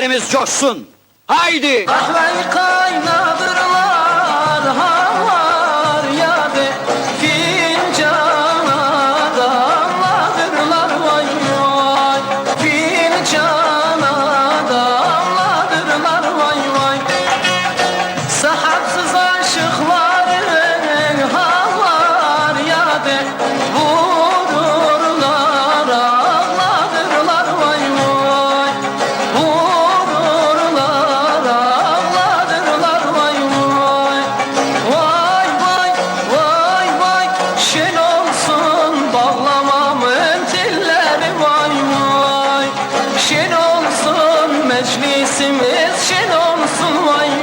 Ellerimiz coşsun. Haydi. Kahve kaynar. Aman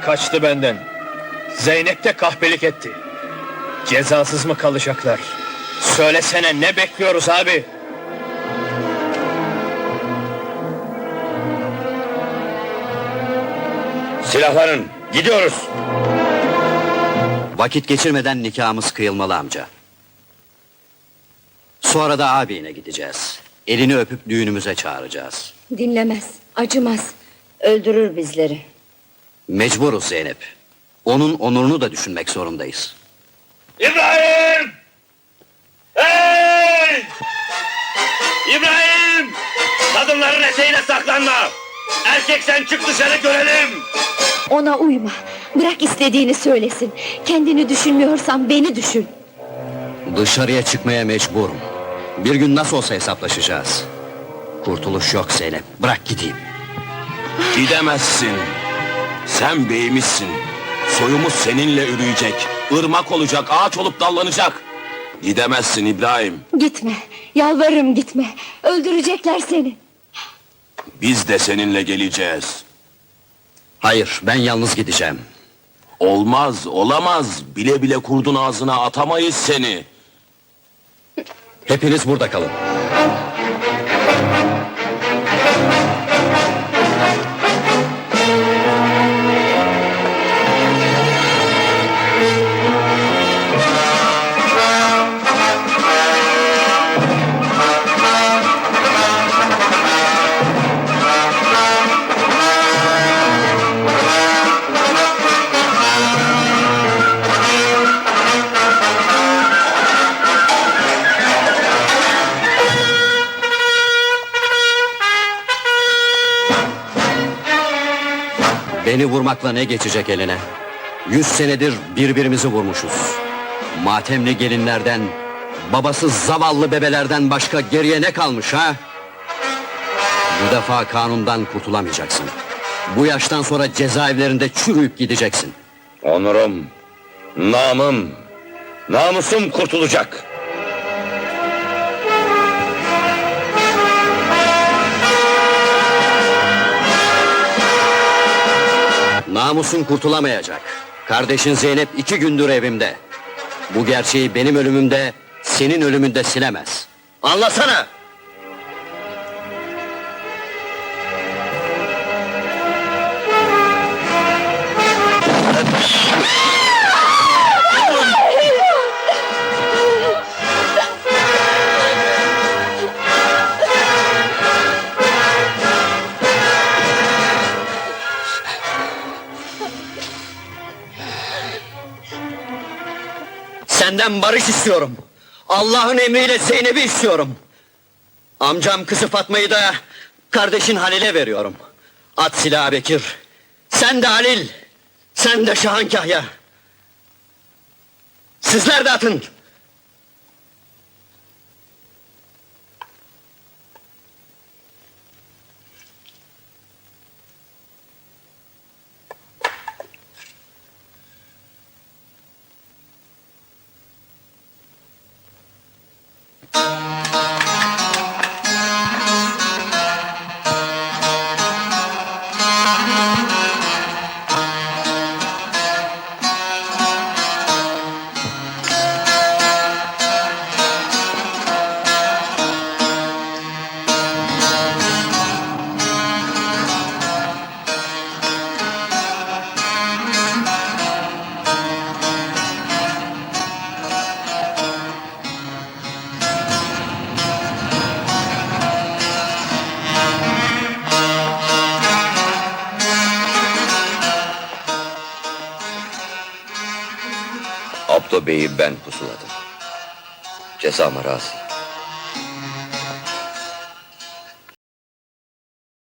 Kaçtı benden. Zeynep de kahpelik etti. Cezasız mı kalacaklar? Söylesene ne bekliyoruz abi? Silahların gidiyoruz. Vakit geçirmeden nikahımız kıyılmalı amca. Sonra da ağabeyine gideceğiz. Elini öpüp düğünümüze çağıracağız. Dinlemez, acımaz. Öldürür bizleri. Mecburuz Zeynep. Onun onurunu da düşünmek zorundayız. İbrahim! Hey! İbrahim! Kadınların eteğine saklanma! Erkeksen çık dışarı görelim! Ona uyma. Bırak istediğini söylesin. Kendini düşünmüyorsan beni düşün. Dışarıya çıkmaya mecburum. Bir gün nasıl olsa hesaplaşacağız. Kurtuluş yok Zeynep. Bırak gideyim. Gidemezsin. Sen beyimizsin. Soyumuz seninle ürüyecek. ırmak olacak, ağaç olup dallanacak. Gidemezsin İbrahim. Gitme, yalvarırım gitme. Öldürecekler seni. Biz de seninle geleceğiz. Hayır, ben yalnız gideceğim. Olmaz, olamaz. Bile bile kurdun ağzına atamayız seni. Hepiniz burada kalın. Beni vurmakla ne geçecek eline? Yüz senedir birbirimizi vurmuşuz. Matemli gelinlerden, babasız zavallı bebelerden başka geriye ne kalmış ha? Bu defa kanundan kurtulamayacaksın. Bu yaştan sonra cezaevlerinde çürüyüp gideceksin. Onurum, namım, namusum kurtulacak. Namusun kurtulamayacak. Kardeşin Zeynep iki gündür evimde. Bu gerçeği benim ölümümde, senin ölümünde silemez. Anlasana! Senden barış istiyorum. Allah'ın emriyle Zeynep'i istiyorum. Amcam kızı Fatma'yı da kardeşin Halil'e veriyorum. At silahı Bekir. Sen de Halil. Sen de Şahan Kahya. Sizler de atın. Abdo Bey'i ben pusuladım. Cezama razıyım.